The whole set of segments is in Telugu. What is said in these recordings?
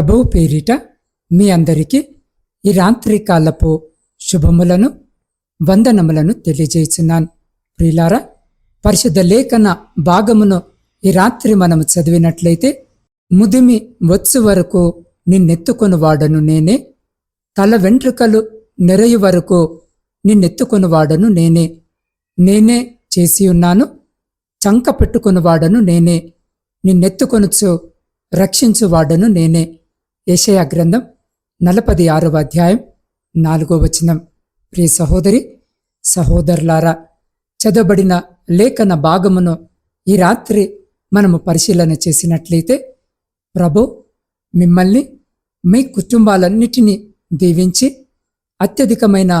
ప్రభువు పేరిట మీ అందరికీ ఈ రాత్రి కాలపు శుభములను వందనములను తెలియజేస్తున్నాను. ప్రియులారా పరిశుద్ధ లేఖన భాగమును ఈ రాత్రి మనము చదివినట్లయితే ముదిమి వచ్చు వరకు నిన్నెత్తుకొని వాడను నేనే తల వెంట్రుకలు నెరయు వరకు నిన్నెత్తుకొని వాడను నేనే నేనే చేసి ఉన్నాను చంక పెట్టుకుని వాడను నేనే నిన్నెత్తుకొనుచు రక్షించువాడను నేనే. ఏషయా గ్రంథం నలపది ఆరవ అధ్యాయం నాలుగో వచనం. ప్రియ సహోదరి సహోదరులారా చదవబడిన లేఖన భాగమును ఈ రాత్రి మనము పరిశీలన చేసినట్లయితే ప్రభు మిమ్మల్ని మీ కుటుంబాలన్నిటినీ దీవించి అత్యధికమైన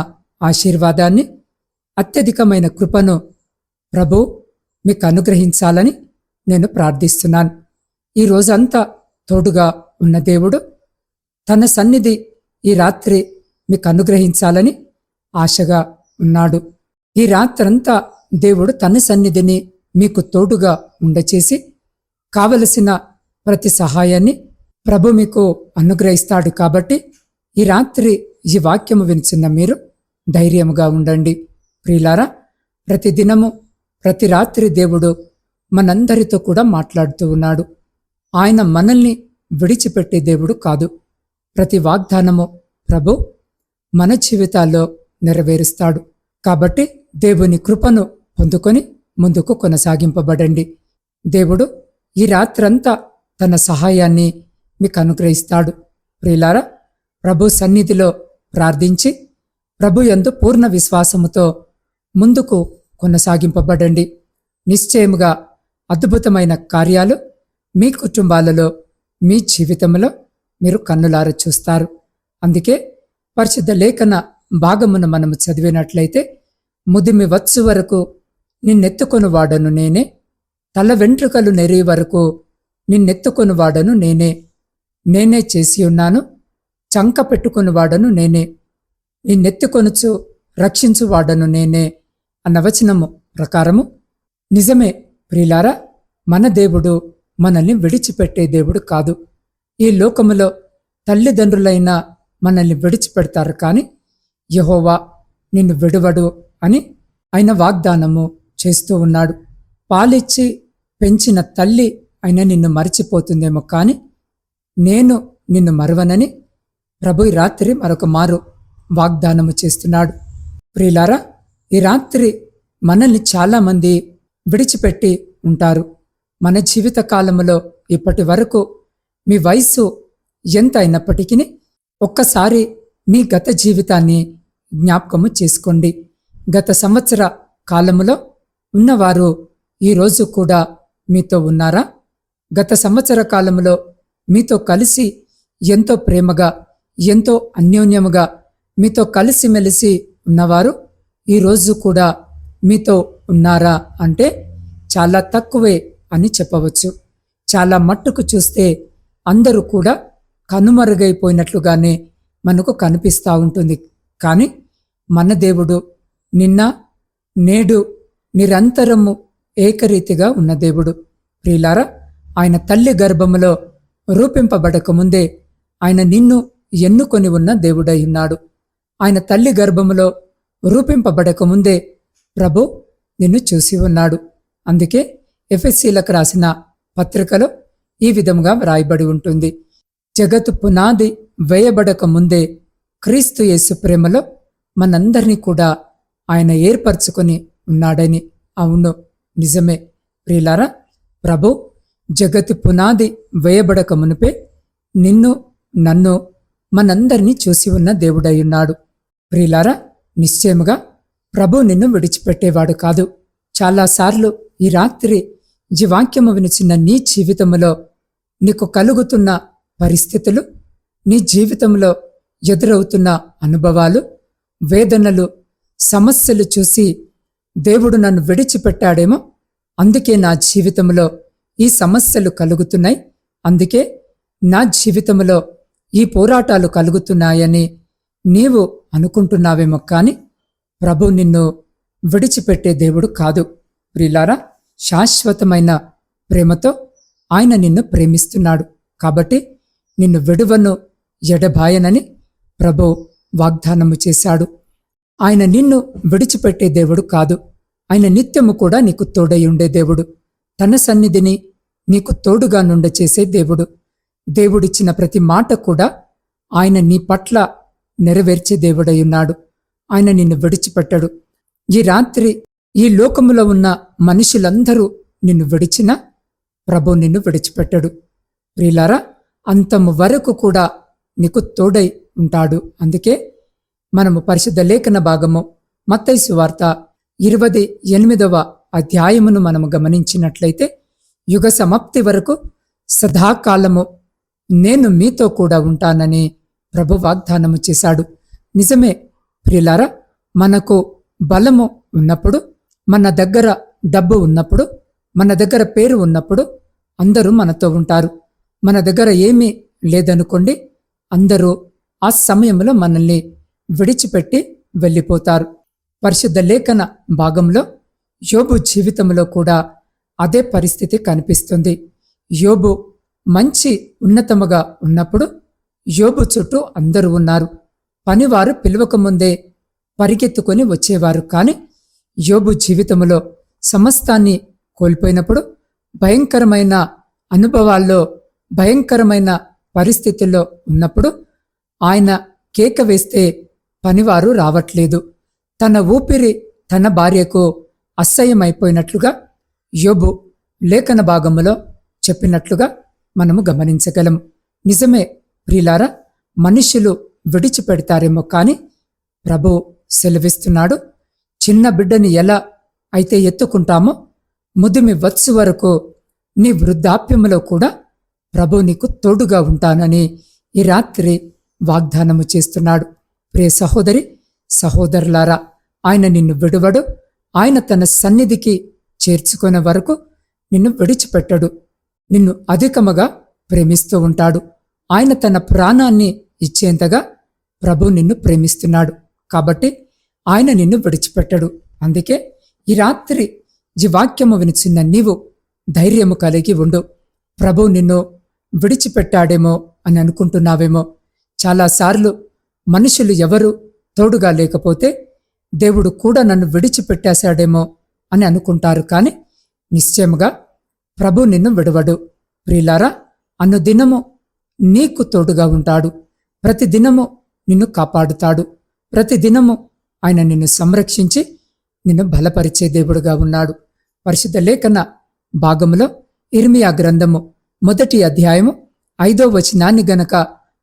ఆశీర్వాదాన్ని అత్యధికమైన కృపను ప్రభు మీకు అనుగ్రహించాలని నేను ప్రార్థిస్తున్నాను. ఈ రోజంతా తోడుగా ఉన్న దేవుడు తన సన్నిధి ఈ రాత్రి మీకు అనుగ్రహించాలని ఆశగా ఉన్నాడు. ఈ రాత్రంతా దేవుడు తన సన్నిధిని మీకు తోడుగా ఉండచేసి కావలసిన ప్రతి సహాయాన్ని ప్రభు మీకు అనుగ్రహిస్తాడు కాబట్టి ఈ రాత్రి ఈ వాక్యము వినిచిన మీరు ధైర్యముగా ఉండండి. ప్రియులారా ప్రతి దినము ప్రతి రాత్రి దేవుడు మనందరితో కూడా మాట్లాడుతూ ఉన్నాడు. ఆయన మనల్ని విడిచిపెట్టే దేవుడు కాదు. ప్రతి వాగ్దానము ప్రభు మన జీవితాల్లో నెరవేరుస్తాడు. కాబట్టి దేవుని కృపను పొందుకొని ముందుకు కొనసాగింపబడండి. దేవుడు ఈ రాత్రంతా తన సహాయాన్ని మీకు అనుగ్రహిస్తాడు. ప్రియులారా ప్రభు సన్నిధిలో ప్రార్థించి ప్రభు యందు పూర్ణ విశ్వాసముతో ముందుకు కొనసాగింపబడండి. నిశ్చయముగా అద్భుతమైన కార్యాలు మీ కుటుంబాలలో మీ జీవితంలో మీరు కన్నులార చూస్తారు. అందుకే పరిశుద్ధ లేఖన భాగమును మనము చదివినట్లయితే ముదిమి వచ్చు వరకు నిన్నెత్తుకొని వాడను నేనే తల వెంట్రుకలు నెరి వరకు నిన్నెత్తుకొని వాడను నేనే నేనే చేసి ఉన్నాను చంక పెట్టుకొని వాడను నేనే నిన్నెత్తుకొనుచు రక్షించు వాడను నేనే అన్న వచనము ప్రకారము. నిజమే ప్రిలారా మన దేవుడు మనల్ని విడిచిపెట్టే దేవుడు కాదు. ఈ లోకములో తల్లిదండ్రులైన మనల్ని విడిచిపెడతారు కానీ యహోవా నిన్ను విడువడు అని ఆయన వాగ్దానము చేస్తూ ఉన్నాడు. పాలిచ్చి పెంచిన తల్లి ఆయన నిన్ను మరిచిపోతుందేమో కానీ నేను నిన్ను మరవనని ప్రభు ఈ రాత్రి మరొక మారు వాగ్దానము చేస్తున్నాడు. ప్రియులారా ఈ రాత్రి మనల్ని చాలామంది విడిచిపెట్టి ఉంటారు. మన జీవిత కాలంలో ఇప్పటి వరకు మీ వయస్సు ఎంత అయినప్పటికీ ఒక్కసారి మీ గత జీవితాన్ని జ్ఞాపకము చేసుకోండి. గత సంవత్సర కాలములో ఉన్నవారు ఈరోజు కూడా మీతో ఉన్నారా? గత సంవత్సర కాలములో మీతో కలిసి ఎంతో ప్రేమగా ఎంతో అన్యోన్యముగా మీతో కలిసిమెలిసి ఉన్నవారు ఈరోజు కూడా మీతో ఉన్నారా? అంటే చాలా తక్కువే అని చెప్పవచ్చు. చాలా మట్టుకు చూస్తే అందరూ కూడా కనుమరుగైపోయినట్లుగానే మనకు కనిపిస్తూ ఉంటుంది. కానీ మన దేవుడు నిన్న నేడు నిరంతరము ఏకరీతిగా ఉన్న దేవుడు. ప్రియులారా ఆయన తల్లి గర్భములో రూపింపబడక ముందే ఆయన నిన్ను ఎన్నుకొని ఉన్న దేవుడై ఉన్నాడు. ఆయన తల్లి గర్భములో రూపింపబడక ముందే ప్రభు నిన్ను చూసి ఉన్నాడు. అందుకే ఎఫ్ఎస్సీలకు రాసిన పత్రికలో ఈ విధముగా వ్రాయబడి ఉంటుంది. జగత్తు పునాది వేయబడక ముందే క్రీస్తు యేసు ప్రేమలో మనందరినీ కూడా ఆయన ఏర్పరచుకొని ఉన్నాడని అవును నిజమే. ప్రియులారా ప్రభు జగతి పునాది వేయబడక మునిపే నిన్ను నన్ను మనందరినీ చూసి ఉన్న దేవుడై ఉన్నాడు. ప్రియులారా నిశ్చయముగా ప్రభు నిన్ను విడిచిపెట్టేవాడు కాదు. చాలాసార్లు ఈ రాత్రి ఈ వాక్యము వినిచిన నీ జీవితంలో నీకు కలుగుతున్న పరిస్థితులు నీ జీవితంలో ఎదురవుతున్న అనుభవాలు వేదనలు సమస్యలు చూసి దేవుడు నన్ను విడిచిపెట్టాడేమో. అందుకే నా జీవితంలో ఈ సమస్యలు కలుగుతున్నాయి. అందుకే నా జీవితంలో ఈ పోరాటాలు కలుగుతున్నాయని నీవు అనుకుంటున్నావేమో కానీ ప్రభు నిన్ను విడిచిపెట్టే దేవుడు కాదు. ప్రిలారా శాశ్వతమైన ప్రేమతో ఆయన నిన్ను ప్రేమిస్తున్నాడు. కాబట్టి నిన్ను విడువను ఎడబాయనని ప్రభు వాగ్దానము చేశాడు. ఆయన నిన్ను విడిచిపెట్టే దేవుడు కాదు. ఆయన నిత్యము కూడా నీకు తోడై ఉండే దేవుడు. తన సన్నిధిని నీకు తోడుగా నుండ చేసే దేవుడు. దేవుడిచ్చిన ప్రతి మాట కూడా ఆయన నీ పట్ల నెరవేర్చే దేవుడై ఉన్నాడు. ఆయన నిన్ను విడిచిపెట్టడు. ఈ రాత్రి ఈ లోకములో ఉన్న మనుషులందరూ నిన్ను విడిచినా ప్రభు నిన్ను విడిచిపెట్టడు. ప్రియులారా అంతము వరకు కూడా నీకు తోడై ఉంటాడు. అందుకే మనము పరిశుద్ధ లేఖన భాగము మత్తైసు వార్త ఇరవై ఎనిమిదవ అధ్యాయమును మనము గమనించినట్లయితే యుగ సమాప్తి వరకు సదాకాలము నేను మీతో కూడా ఉంటానని ప్రభు వాగ్దానము చేశాడు. నిజమే ప్రియులారా మనకు బలము ఉన్నప్పుడు మన దగ్గర డబ్బు ఉన్నప్పుడు మన దగ్గర పేరు ఉన్నప్పుడు అందరూ మనతో ఉంటారు. మన దగ్గర ఏమీ లేదనుకోండి అందరూ ఆ సమయంలో మనల్ని విడిచిపెట్టి వెళ్ళిపోతారు. పరిశుద్ధ లేఖన భాగంలో యోబు జీవితంలో కూడా అదే పరిస్థితి కనిపిస్తుంది. యోబు మంచి ఉన్నతముగా ఉన్నప్పుడు యోబు చుట్టూ అందరూ ఉన్నారు. పనివారు పిలవకముందే పరిగెత్తుకొని వచ్చేవారు. కానీ యోబు జీవితంలో సమస్తాన్ని కోల్పోయినప్పుడు భయంకరమైన అనుభవాల్లో భయంకరమైన పరిస్థితుల్లో ఉన్నప్పుడు ఆయన కేక వేస్తే పనివారు రావట్లేదు. తన ఊపిరి తన భార్యకు అసహ్యమైపోయినట్లుగా యోబు లేఖన భాగములో చెప్పినట్లుగా మనము గమనించగలం. నిజమే ప్రిలారా మనుషులు విడిచిపెడతారేమో కానీ ప్రభు సెలవిస్తున్నాడు. చిన్న బిడ్డని ఎలా అయితే ఎత్తుకుంటామో ముదిమి వత్సు వరకు నీ వృద్ధాప్యములో కూడా ప్రభు నీకు తోడుగా ఉంటానని ఈ రాత్రి వాగ్దానము చేస్తున్నాడు. ప్రియ సహోదరి సహోదరులారా ఆయన నిన్ను విడువడు. ఆయన తన సన్నిధికి చేర్చుకునే వరకు నిన్ను విడిచిపెట్టడు. నిన్ను అధికముగా ప్రేమిస్తూ ఉంటాడు. ఆయన తన ప్రాణాన్ని ఇచ్చేంతగా ప్రభు నిన్ను ప్రేమిస్తున్నాడు. కాబట్టి ఆయన నిన్ను విడిచిపెట్టడు. అందుకే ఈ రాత్రి ఈ వాక్యము వినిచిన్న నీవు ధైర్యము కలిగి ఉండు. ప్రభు నిన్ను విడిచిపెట్టాడేమో అని అనుకుంటున్నావేమో. చాలాసార్లు మనుషులు ఎవరు తోడుగా లేకపోతే దేవుడు కూడా నన్ను విడిచిపెట్టేశాడేమో అని అనుకుంటారు. కానీ నిశ్చయముగా ప్రభు నిన్ను విడవడు. ప్రియులారా అన్ను దినము నీకు తోడుగా ఉంటాడు. ప్రతి దినము నిన్ను కాపాడుతాడు. ప్రతి దినము ఆయన నిన్ను సంరక్షించి నిన్ను బలపరిచే దేవుడుగా ఉన్నాడు. పరిశుద్ధ లేఖన భాగములో ఇర్మియా గ్రంథము మొదటి అధ్యాయము ఐదో వచనాన్ని గనక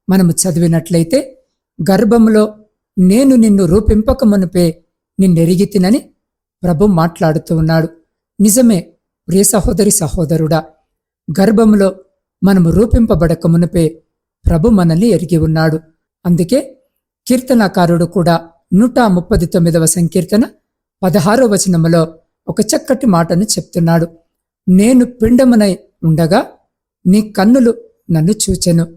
మనము చదివినట్లయితే గర్భములో నేను నిన్ను రూపింపక మునుపే నిన్నెరిగితినని ప్రభు మాట్లాడుతూ ఉన్నాడు. నిజమే ప్రియ సహోదరి సహోదరుడా గర్భములో మనము రూపింపబడక మునుపే ప్రభు మనల్ని ఎరిగి ఉన్నాడు. అందుకే కీర్తనాకారుడు కూడా నూట ముప్పది తొమ్మిదవ సంకీర్తన పదహారో వచనములో ఒక చక్కటి మాటను చెప్తున్నాడు. నేను పిండమునై ఉండగా నీ కన్నులు నన్ను చూచెను.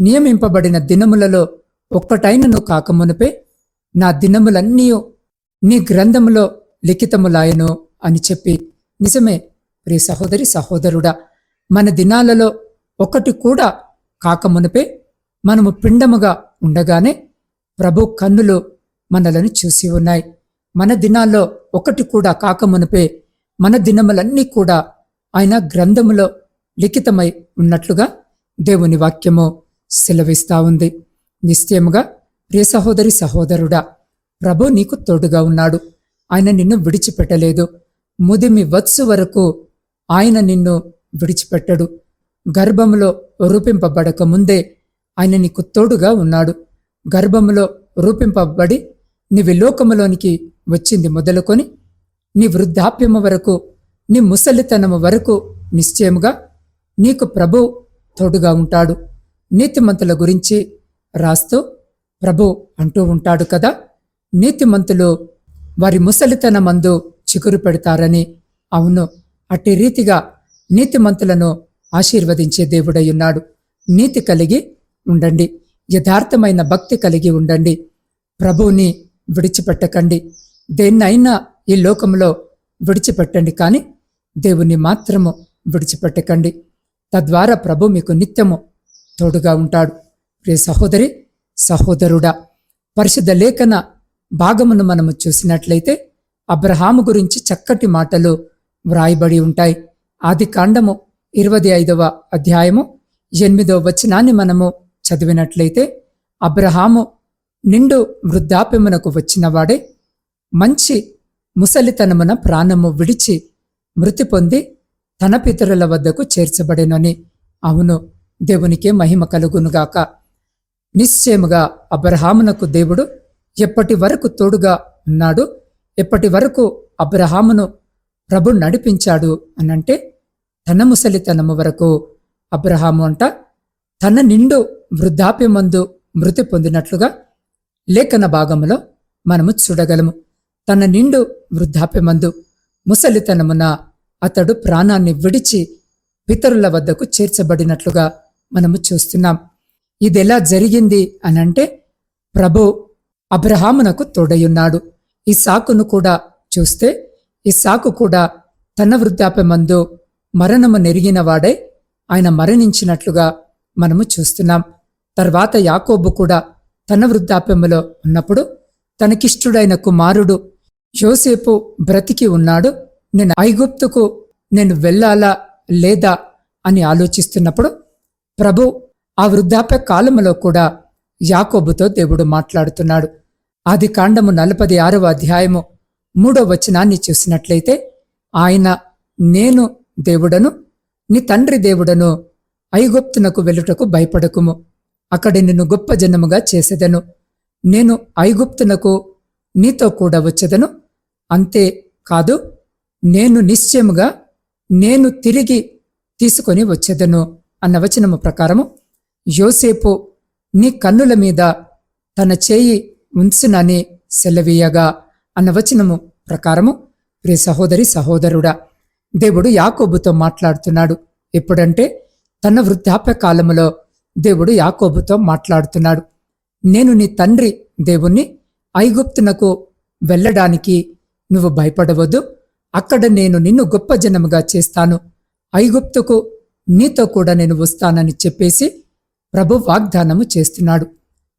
నియమింపబడిన దినములలో ఒక్కటైనను కాకమునుపే నా దినములన్నీ నీ గ్రంథములో లిఖితములాయను అని చెప్పి. నిజమే ప్రియ సహోదరి సహోదరుడా మన దినాలలో ఒకటి కూడా కాకమునుపే మనము పిండముగా ఉండగానే ప్రభు కన్నులు మనలను చూసి ఉన్నాయి. మన దినాల్లో ఒకటి కూడా కాకమునుపే మన దినములన్నీ కూడా ఆయన గ్రంథములో లిఖితమై ఉన్నట్లుగా దేవుని వాక్యము సెలవిస్తా ఉంది. నిశ్చయముగా ప్రియ సహోదరి సహోదరుడా ప్రభు నీకు తోడుగా ఉన్నాడు. ఆయన నిన్ను విడిచిపెట్టలేదు. ముదిమి వత్సు వరకు ఆయన నిన్ను విడిచిపెట్టడు. గర్భములో రూపింపబడక ముందే ఆయన నీకు తోడుగా ఉన్నాడు. గర్భములో రూపింపబడి నీవి లోకములోనికి వచ్చింది మొదలుకొని నీ వృద్ధాప్యము వరకు నీ ముసలితనము వరకు నిశ్చయముగా నీకు ప్రభు తోడుగా ఉంటాడు. నీతిమంతుల గురించి రాస్తూ ప్రభు అంటూ ఉంటాడు కదా. నీతిమంతులు వారి ముసలితనమందు చిగురు పెడతారని. అవును అట్టి రీతిగా నీతిమంతులను ఆశీర్వదించే దేవుడయ్యున్నాడు నీతి కలిగి ఉండండి యథార్థమైన భక్తి కలిగి ఉండండి. ప్రభువుని విడిచిపెట్టకండి. దేన్నైనా ఈ లోకంలో విడిచిపెట్టండి కానీ దేవుని మాత్రము విడిచిపెట్టకండి. తద్వారా ప్రభు మీకు నిత్యము తోడుగా ఉంటాడు. ప్రియ సహోదరి సహోదరుడా పరిశుద్ధ లేఖన భాగమును మనము చూసినట్లయితే అబ్రహాము గురించి చక్కటి మాటలు వ్రాయబడి ఉంటాయి. ఆది కాండము ఇరవై ఐదవ అధ్యాయము ఎనిమిదవ వచనాన్ని మనము చదివినట్లయితే అబ్రహాము నిండు వృద్ధాప్యమునకు వచ్చినవాడే మంచి ముసలితనమున ప్రాణము విడిచి మృతి పొంది తన పితరుల వద్దకు చేర్చబడెనని. అవును దేవునికే మహిమ కలుగునుగాక. నిశ్చయముగా అబ్రహామునకు దేవుడు ఎప్పటి వరకు తోడుగా ఉన్నాడు? ఎప్పటి వరకు అబ్రహామును ప్రభు నడిపించాడు అనంటే తన ముసలితనము వరకు అబ్రహాము అంట తన నిండు వృద్ధాప్యమందు మృతి పొందినట్లుగా లేఖన భాగములో మనము చూడగలము. తన నిండు వృద్ధాప్యమందు ముసలితనమున అతడు ప్రాణాన్ని విడిచి పితరుల వద్దకు చేర్చబడినట్లుగా మనము చూస్తున్నాం. ఇది ఎలా జరిగింది అనంటే ప్రభు అబ్రహామునకు తోడయున్నాడు ఈ సాకును కూడా చూస్తే ఈ సాకు కూడా తన వృద్ధాప్యమందు మరణము నెరిగినవాడై ఆయన మరణించినట్లుగా మనము చూస్తున్నాం. తర్వాత యాకోబు కూడా తన వృద్ధాప్యములో ఉన్నప్పుడు తనకిష్టుడైన కుమారుడు యోసేపు బ్రతికి ఉన్నాడు. నేను ఐగుప్తుకు నేను వెళ్ళాలా లేదా అని ఆలోచిస్తున్నప్పుడు ప్రభు ఆ వృద్ధాప్య కాలములో కూడా యాకోబుతో దేవుడు మాట్లాడుతున్నాడు. ఆది కాండము నలభై ఆరవ అధ్యాయము మూడో వచనాన్ని చూసినట్లయితే ఆయన నేను దేవుడను నీ తండ్రి దేవుడను ఐగుప్తునకు వెళ్ళుటకు భయపడకుము. అక్కడ నిన్ను గొప్ప జనముగా చేసేదను. నేను ఐగుప్తునకు నీతో కూడా వచ్చేదను. అంతే కాదు నేను నిశ్చయముగా నేను తిరిగి తీసుకొని వచ్చేదను అన్న వచనము ప్రకారము యోసేపు నీ కన్నుల మీద తన చేయి ఉంచునని సెలవీయగా అన్న వచనము ప్రకారము ప్రే సహోదరి సహోదరుడా దేవుడు యాకోబుతో మాట్లాడుతున్నాడు. ఎప్పుడంటే తన వృద్ధాప్య కాలములో దేవుడు యాకోబుతో మాట్లాడుతున్నాడు. నేను నీ తండ్రి దేవుణ్ణి ఐగుప్తునకు వెళ్ళడానికి నువ్వు భయపడవద్దు. అక్కడ నేను నిన్ను గొప్ప జనముగా చేస్తాను. ఐగుప్తుకు నీతో కూడా నేను వస్తానని చెప్పేసి ప్రభు వాగ్దానము చేస్తున్నాడు.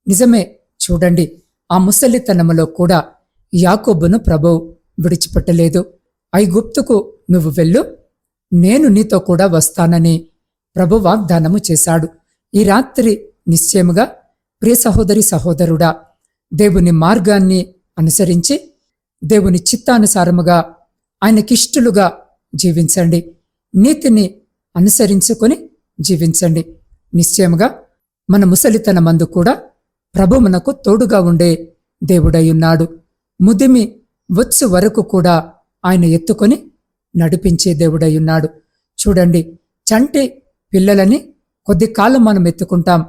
నిజమే చూడండి ఆ ముసలితనములో కూడా యాకోబును ప్రభు విడిచిపెట్టలేదు. ఐగుప్తుకు నువ్వు వెళ్ళు నేను నీతో కూడా వస్తానని ప్రభు వాగ్దానము చేశాడు. ఈ రాత్రి నిశ్చయముగా ప్రియ సహోదరి సహోదరుడా దేవుని మార్గాన్ని అనుసరించి దేవుని చిత్తానుసారముగా ఆయనకిష్టులుగా జీవించండి. నీతిని అనుసరించుకొని జీవించండి. నిశ్చయముగా మన ముసలితన మందు కూడా ప్రభు మనకు తోడుగా ఉండే దేవుడయ్యున్నాడు. ముదిమి వచ్చు వరకు కూడా ఆయన ఎత్తుకొని నడిపించే దేవుడయ్యున్నాడు. చూడండి చంటి పిల్లలని కొద్ది కాలం మనం ఎత్తుకుంటాం.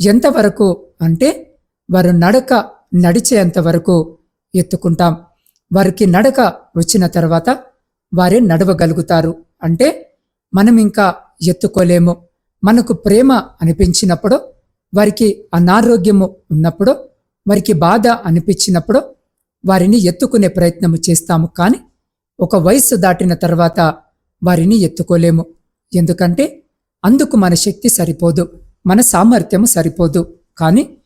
ఎంతవరకు అంటే వారు నడక నడిచేంత వరకు ఎత్తుకుంటాం. వారికి నడక వచ్చిన తర్వాత వారే నడవగలుగుతారు. అంటే మనం ఇంకా ఎత్తుకోలేము. మనకు ప్రేమ అనిపించినప్పుడు వారికి అనారోగ్యము ఉన్నప్పుడు వారికి బాధ అనిపించినప్పుడు వారిని ఎత్తుకునే ప్రయత్నము చేస్తాము. కానీ ఒక వయస్సు దాటిన తర్వాత వారిని ఎత్తుకోలేము. ఎందుకంటే అందుకు మన శక్తి సరిపోదు మన సామర్థ్యము సరిపోదు. కానీ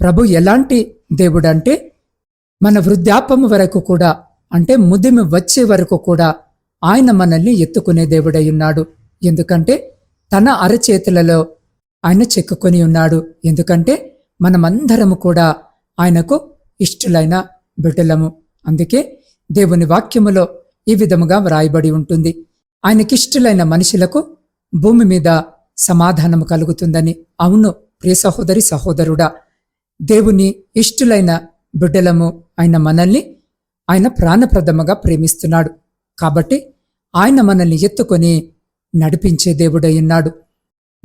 ప్రభు ఎలాంటి దేవుడంటే మన వృద్ధాపము వరకు కూడా అంటే ముదిమి వచ్చే వరకు కూడా ఆయన మనల్ని ఎత్తుకునే దేవుడై ఉన్నాడు. ఎందుకంటే తన అరచేతులలో ఆయన చెక్కుకొని ఉన్నాడు. ఎందుకంటే మనమందరము కూడా ఆయనకు ఇష్టలైన బిడ్డలము. అందుకే దేవుని వాక్యములో ఈ విధముగా వ్రాయబడి ఉంటుంది. ఆయనకిష్టలైన మనుషులకు భూమి మీద సమాధానము కలుగుతుందని. అవును ప్రియ సహోదరి సహోదరుడా దేవుని ఇష్టులైన బిడ్డలము ఆయన మనల్ని ఆయన ప్రాణప్రదముగా ప్రేమిస్తున్నాడు. కాబట్టి ఆయన మనల్ని ఎత్తుకొని నడిపించే దేవుడై ఉన్నాడు.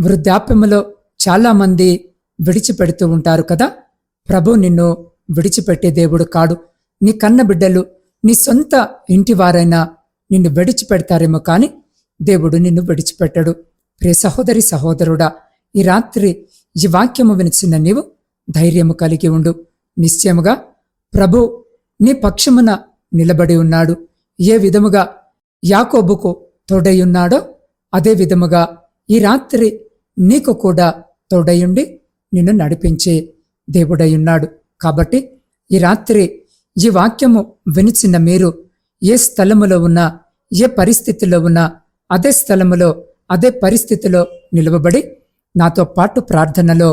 వృద్ధాప్యములో చాలామంది విడిచిపెడుతూ ఉంటారు కదా. ప్రభు నిన్ను విడిచిపెట్టే దేవుడు కాడు. నీ కన్న బిడ్డలు నీ సొంత ఇంటివారైనా నిన్ను విడిచిపెడతారేమో కానీ దేవుడు నిన్ను విడిచిపెట్టడు. ప్రియ సహోదరి సహోదరుడా ఈ రాత్రి ఈ వాక్యము వినిచిన నీవు ధైర్యము కలిగి ఉండు. నిశ్చయముగా ప్రభు నీ పక్షమున నిలబడి ఉన్నాడు. ఏ విధముగా యాకోబుకు తోడై ఉన్నాడో అదే విధముగా ఈ రాత్రి నీకు కూడా తోడయుండి నిన్ను నడిపించే దేవుడయున్నాడు కాబట్టి ఈ రాత్రి ఈ వాక్యము వినిచిన మీరు ఏ స్థలములో ఉన్నా ఏ పరిస్థితిలో ఉన్నా అదే స్థలములో అదే పరిస్థితిలో నిలువబడి నాతో పాటు ప్రార్థనలో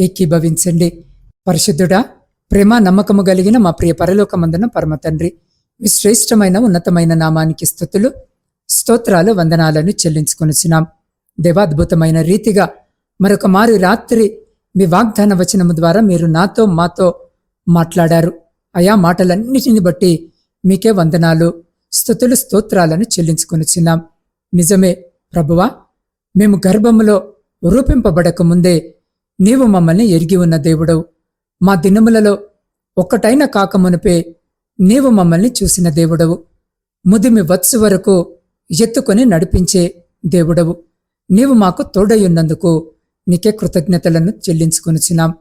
ఏకీభవించండి. పరిశుద్ధుడా ప్రేమ నమ్మకము కలిగిన మా ప్రియ పరలోకమందున పరమ తండ్రి మీ శ్రేష్టమైన ఉన్నతమైన నామానికి స్థుతులు స్తోత్రాలు వందనాలను చెల్లించుకొనిచున్నాం. దేవాద్భుతమైన రీతిగా మరొక మారు రాత్రి మీ వాగ్దాన వచనము ద్వారా మీరు నాతో మాతో మాట్లాడారు. అయా మాటలన్నిటిని బట్టి మీకే వందనాలు స్థుతులు స్తోత్రాలను చెల్లించుకొనిచున్నాం. నిజమే ప్రభువా మేము గర్భములో రూపింపబడక ముందే నీవు మమ్మల్ని ఎరిగి ఉన్న దేవుడవు. మా దినములలో ఒక్కటైన కాకమునిపే నీవు మమ్మల్ని చూసిన దేవుడవు. ముదిమి వత్సు వరకు ఎత్తుకొని నడిపించే దేవుడవు. నీవు మాకు తోడయున్నందుకు నీకే కృతజ్ఞతలను చెల్లించుకొనిచున్నాం.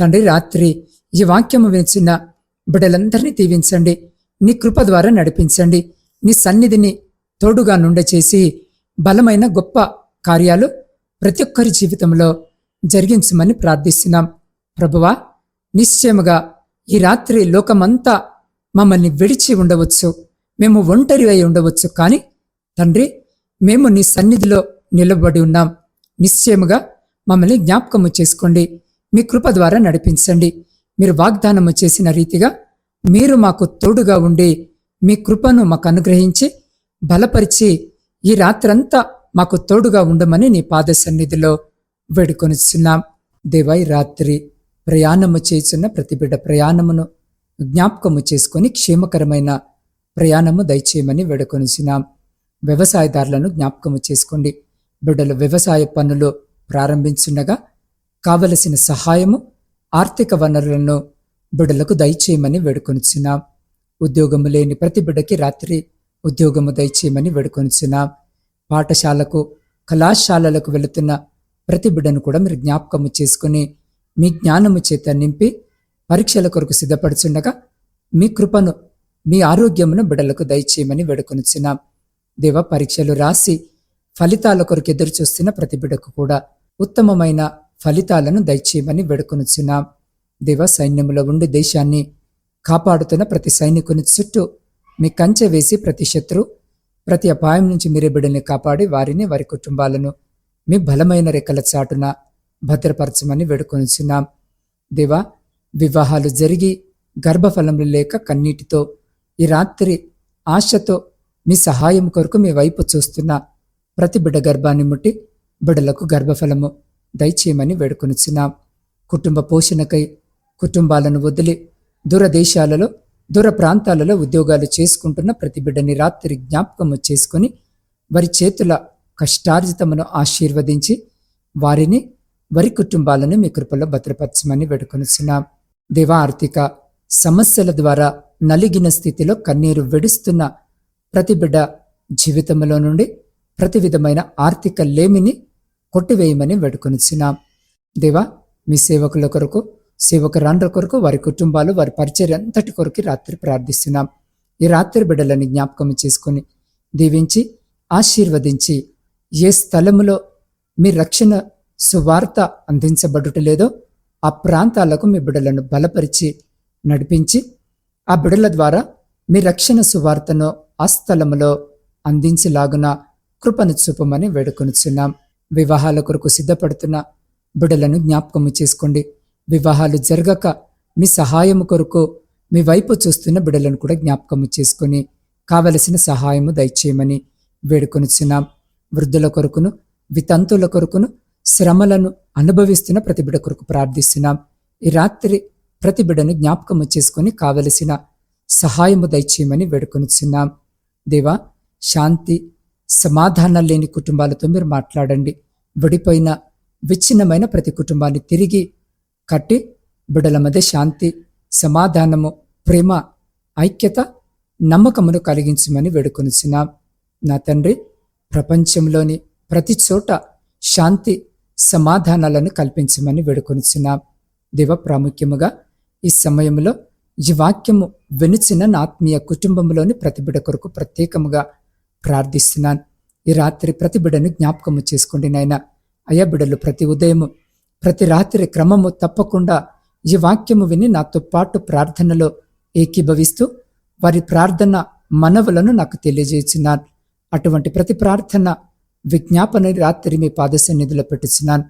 తండ్రి రాత్రి ఈ వాక్యము వినిచిన బిడ్డలందరినీ దీవించండి. నీ కృప ద్వారా నడిపించండి. నీ సన్నిధిని తోడుగా నుండ చేసి బలమైన గొప్ప కార్యాలు ప్రతి ఒక్కరి జీవితంలో జరిగించమని ప్రార్థిస్తున్నాం. ప్రభువా నిశ్చయముగా ఈ రాత్రి లోకమంతా మమ్మల్ని విడిచి ఉండవచ్చు. మేము ఒంటరి అయి ఉండవచ్చు. కానీ తండ్రి మేము నీ సన్నిధిలో నిలబడి ఉన్నాం. నిశ్చయముగా మమ్మల్ని జ్ఞాపకము చేసుకోండి. మీ కృప ద్వారా నడిపించండి. మీరు వాగ్దానము చేసిన రీతిగా మీరు మాకు తోడుగా ఉండి మీ కృపను మాకు అనుగ్రహించి బలపరిచి ఈ రాత్రంతా మాకు తోడుగా ఉండమని నీ పాద సన్నిధిలో వేడుకొనిచున్నాం. దేవై రాత్రి ప్రయాణము చేస్తున్న ప్రతి బిడ్డ ప్రయాణమును జ్ఞాపకము చేసుకొని క్షేమకరమైన ప్రయాణము దయచేయమని వేడుకొనిచున్నాం. వ్యవసాయదారులను జ్ఞాపకము చేసుకోండి. బిడ్డలు వ్యవసాయ పనులు ప్రారంభించుండగా కావలసిన సహాయము ఆర్థిక వనరులను బిడ్డలకు దయచేయమని వేడుకొనిచున్నాం. ఉద్యోగము లేని ప్రతి బిడ్డకి రాత్రి ఉద్యోగము దయచేయమని వేడుకొనిచున్నాం. పాఠశాలకు కళాశాలలకు వెళుతున్న ప్రతి బిడ్డను కూడా మీరు జ్ఞాపకము చేసుకుని మీ జ్ఞానము చేత నింపి పరీక్షల కొరకు సిద్ధపడుచుండగా మీ కృపను మీ ఆరోగ్యమును బిడ్డలకు దయచేయమని వేడుకొనిచున్నాం. దేవ పరీక్షలు రాసి ఫలితాల కొరకు ఎదురు చూస్తున్న ప్రతి బిడ్డకు కూడా ఉత్తమమైన ఫలితాలను దయచేయమని వేడుకొనిచున్నాం. దేవ సైన్యములో ఉండి దేశాన్ని కాపాడుతున్న ప్రతి సైనికుని చుట్టూ మీ కంచె వేసి ప్రతి శత్రు ప్రతి అపాయం నుంచి మీరే బిడ్డల్ని కాపాడి వారిని వారి కుటుంబాలను మీ బలమైన రెక్కల చాటున భద్రపరచమని వేడుకొనిచున్నాం. దేవా వివాహాలు జరిగి గర్భఫలములు లేక కన్నీటితో ఈ రాత్రి ఆశతో మీ సహాయం కొరకు మీ వైపు చూస్తున్న ప్రతి బిడ్డ గర్భాన్ని ముట్టి బిడ్డలకు గర్భఫలము దయచేయమని వేడుకొనిచున్నాం. కుటుంబ పోషణకై కుటుంబాలను వదిలి దూరదేశాలలో దూర ప్రాంతాలలో ఉద్యోగాలు చేసుకుంటున్న ప్రతి బిడ్డని రాత్రి జ్ఞాపకము చేసుకొని వారి చేతుల కష్టార్జితమును ఆశీర్వదించి వారిని వారి కుటుంబాలను మీ కృపలో భద్రపరచమని వేడుకొనిచున్నాం. దేవా ఆర్థిక సమస్యల ద్వారా నలిగిన స్థితిలో కన్నీరు వెడుస్తున్న ప్రతి బిడ్డ జీవితంలో నుండి ప్రతి విధమైన ఆర్థిక లేమిని కొట్టివేయమని వేడుకొనిచున్నాం. దేవా మీ సేవకుల కొరకు సేవకురాండ్ర కొరకు వారి కుటుంబాలు వారి పరిచయం అంతటి కొరకు రాత్రి ప్రార్థిస్తున్నాం. ఈ రాత్రి బిడ్డలని జ్ఞాపకం చేసుకొని దీవించి ఆశీర్వదించి ఏ స్థలములో మీ రక్షణ సువార్త అందించబడుటలేదో ఆ ప్రాంతాలకు మీ బిడ్డలను బలపరిచి నడిపించి ఆ బిడల ద్వారా మీ రక్షణ సువార్తను ఆ స్థలములో అందించలాగున కృపను చూపమని వేడుకొనుచున్నాం. వివాహాల కొరకు సిద్ధపడుతున్న బిడలను జ్ఞాపకము చేసుకోండి. వివాహాలు జరగక మీ సహాయము కొరకు మీ వైపు చూస్తున్న బిడలను కూడా జ్ఞాపకము చేసుకొని కావలసిన సహాయము దయచేయమని వేడుకొనుచున్నాం. వృద్ధుల కొరకును వితంతుల కొరకును శ్రమలను అనుభవిస్తున్న ప్రతి బిడ కొరకు ప్రార్థిస్తున్నాం. ఈ రాత్రి ప్రతి బిడను జ్ఞాపకము చేసుకొని కావలసిన సహాయము దయచేయమని వేడుకొనుచున్నాం. దేవా శాంతి సమాధానం లేని కుటుంబాలతో మీరు మాట్లాడండి. విడిపోయిన విచ్ఛిన్నమైన ప్రతి కుటుంబాన్ని తిరిగి కట్టి బిడల మధ్య శాంతి సమాధానము ప్రేమ ఐక్యత నమ్మకమును కలిగించమని వేడుకొనిచున్నాం. నా తండ్రి ప్రపంచంలోని ప్రతి చోట శాంతి సమాధానాలను కల్పించమని వేడుకొనిచున్నాం. దేవ ప్రాముఖ్యముగా ఈ సమయంలో ఈ వాక్యము వెనుచిన నా ఆత్మీయ కుటుంబంలోని ప్రతి బిడ కొరకు ప్రత్యేకముగా ప్రార్థిస్తున్నాను. ఈ రాత్రి ప్రతి బిడను జ్ఞాపకము చేసుకోండి నాయన. అయ్యా బిడలు ప్రతి ఉదయము ప్రతి రాత్రి క్రమము తప్పకుండా ఈ వాక్యము విని నాతో పాటు ప్రార్థనలో ఏకీభవిస్తూ వారి ప్రార్థన మనవులను నాకు తెలియజేస్తున్నాను అటువంటి ప్రతి ప్రార్థన విజ్ఞాపన రాత్రి మీ పాదసన్నిధిలో పెట్టుచున్నాను.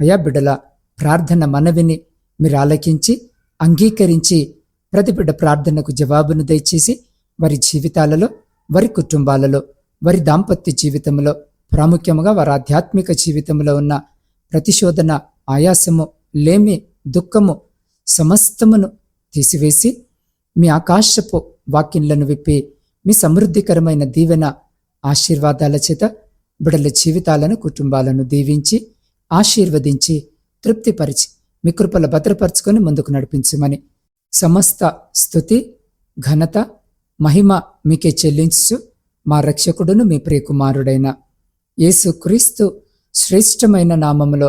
అయా బిడ్డల ప్రార్థన మనవిని మీరు ఆలకించి అంగీకరించి ప్రతి బిడ్డ ప్రార్థనకు జవాబును దయచేసి వారి జీవితాలలో వారి కుటుంబాలలో వారి దాంపత్య జీవితంలో ప్రాముఖ్యముగా వారి ఆధ్యాత్మిక జీవితంలో ఉన్న ప్రతిశోధన ఆయాసము లేమి దుఃఖము సమస్తమును తీసివేసి మీ ఆకాశపు వాక్యంలను విప్పి మీ సమృద్ధికరమైన దీవెన ఆశీర్వాదాల చేత బిడల జీవితాలను కుటుంబాలను దీవించి ఆశీర్వదించి తృప్తిపరిచి మీ కృపల భద్రపరచుకొని ముందుకు నడిపించమని సమస్త స్థుతి ఘనత మహిమ మీకే చెల్లించు మా రక్షకుడును మీ ప్రియకుమారుడైన యేసుక్రీస్తు శ్రేష్టమైన నామములో